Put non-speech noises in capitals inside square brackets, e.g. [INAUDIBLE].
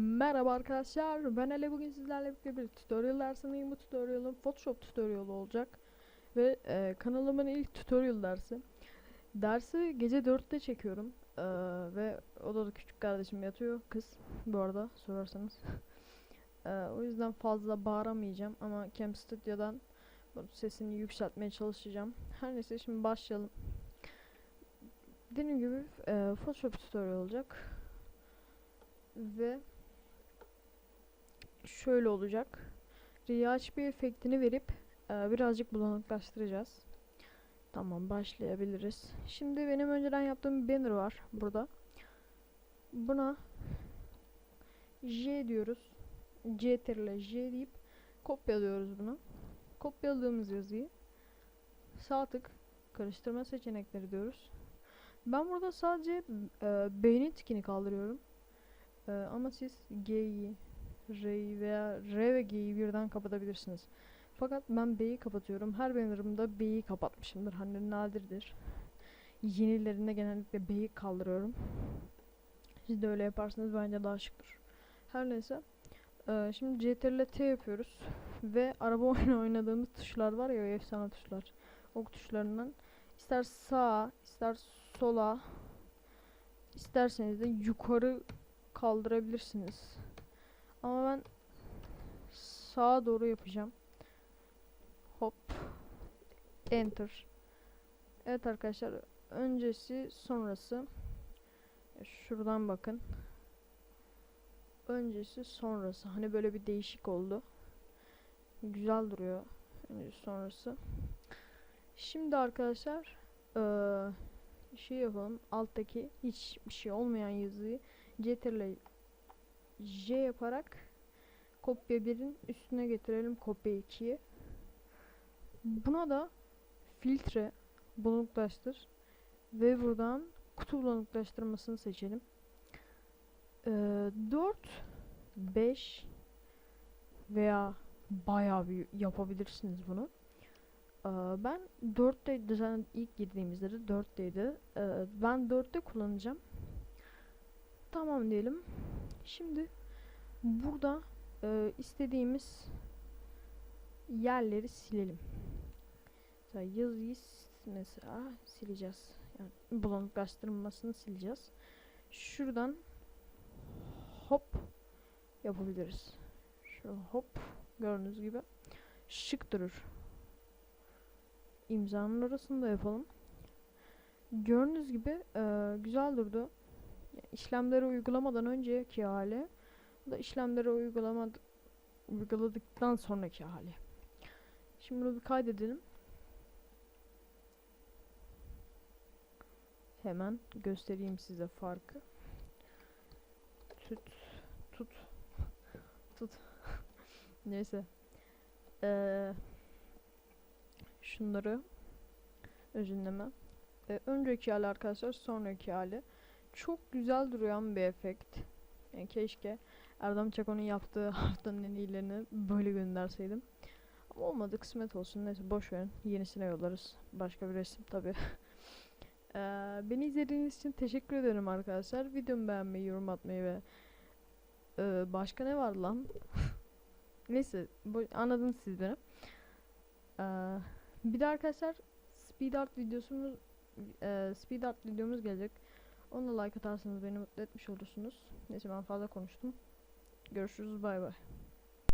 Merhaba arkadaşlar ben Ali bugün sizlerle birlikte bir tutorial dersindeyim. Bu tutorialım Photoshop tutorialı olacak ve e, kanalımın ilk tutorial dersi. Dersi gece 4'te çekiyorum e, ve odada küçük kardeşim yatıyor kız bu arada sorarsanız. E, o yüzden fazla bağıramayacağım ama Cam Studio'dan sesini yükseltmeye çalışacağım. Her neyse şimdi başlayalım. Dediğim gibi e, Photoshop tutorial olacak ve şöyle olacak. Riyaç bir efektini verip e, birazcık bulanıklaştıracağız. Tamam başlayabiliriz. Şimdi benim önceden yaptığım bir banner var burada. Buna J diyoruz. Ctrl J deyip kopyalıyoruz bunu. Kopyaladığımız yazıyı sağ tık karıştırma seçenekleri diyoruz. Ben burada sadece e, beynin tikini kaldırıyorum. E, ama siz G'yi, R'yi veya R ve G'yi birden kapatabilirsiniz. Fakat ben B'yi kapatıyorum. Her bannerımda B'yi kapatmışımdır. Hani nadirdir. Yenilerinde genellikle B'yi kaldırıyorum. Siz de öyle yaparsanız bence daha şıktır. Her neyse. Ee, şimdi CTRL T yapıyoruz. Ve araba [LAUGHS] oyunu oynadığımız tuşlar var ya efsane tuşlar. O tuşlarından ister sağa, ister sola, isterseniz de yukarı kaldırabilirsiniz. Ama ben sağa doğru yapacağım. Hop. Enter. Evet arkadaşlar. Öncesi sonrası. Şuradan bakın. Öncesi sonrası. Hani böyle bir değişik oldu. Güzel duruyor. Öncesi sonrası. Şimdi arkadaşlar eee şey yapalım. Alttaki hiçbir şey olmayan yazıyı Ctrl J yaparak kopya 1'in üstüne getirelim kopya 2'yi. Buna da filtre bulanıklaştır ve buradan kutu bulanıklaştırmasını seçelim. Ee, 4 5 veya bayağı bir yapabilirsiniz bunu. Ee, ben 4'te zaten ilk girdiğimizde de 4'teydi. Ee, ben 4'te kullanacağım. Tamam diyelim. Şimdi burada e, istediğimiz yerleri silelim. Mesela yazıyı mesela sileceğiz. Yani bulanıklaştırmasını sileceğiz. Şuradan hop yapabiliriz. Şu hop gördüğünüz gibi şık durur. İmzanın arasında yapalım. Gördüğünüz gibi e, güzel durdu işlemleri uygulamadan önceki hali bu da işlemleri uygulama uyguladıktan sonraki hali. Şimdi bunu bir kaydedelim. Hemen göstereyim size farkı. Tut tut [LAUGHS] tut. [LAUGHS] Neyse. Ee, şunları özünleme. Ee, önceki hali arkadaşlar sonraki hali çok güzel duruyan bir efekt. Yani keşke Erdem Çako'nun yaptığı [LAUGHS] haftanın en iyilerini böyle gönderseydim. Ama olmadı kısmet olsun. Neyse boş verin. Yenisine yollarız. Başka bir resim tabi. [LAUGHS] ee, beni izlediğiniz için teşekkür ederim arkadaşlar. Videomu beğenmeyi, yorum atmayı ve ee, başka ne var lan? [LAUGHS] Neyse anladınız siz beni. Ee, bir de arkadaşlar speed art videosumuz e, speed art videomuz gelecek. Onu da like atarsanız beni mutlu etmiş olursunuz. Neyse ben fazla konuştum. Görüşürüz bay bay.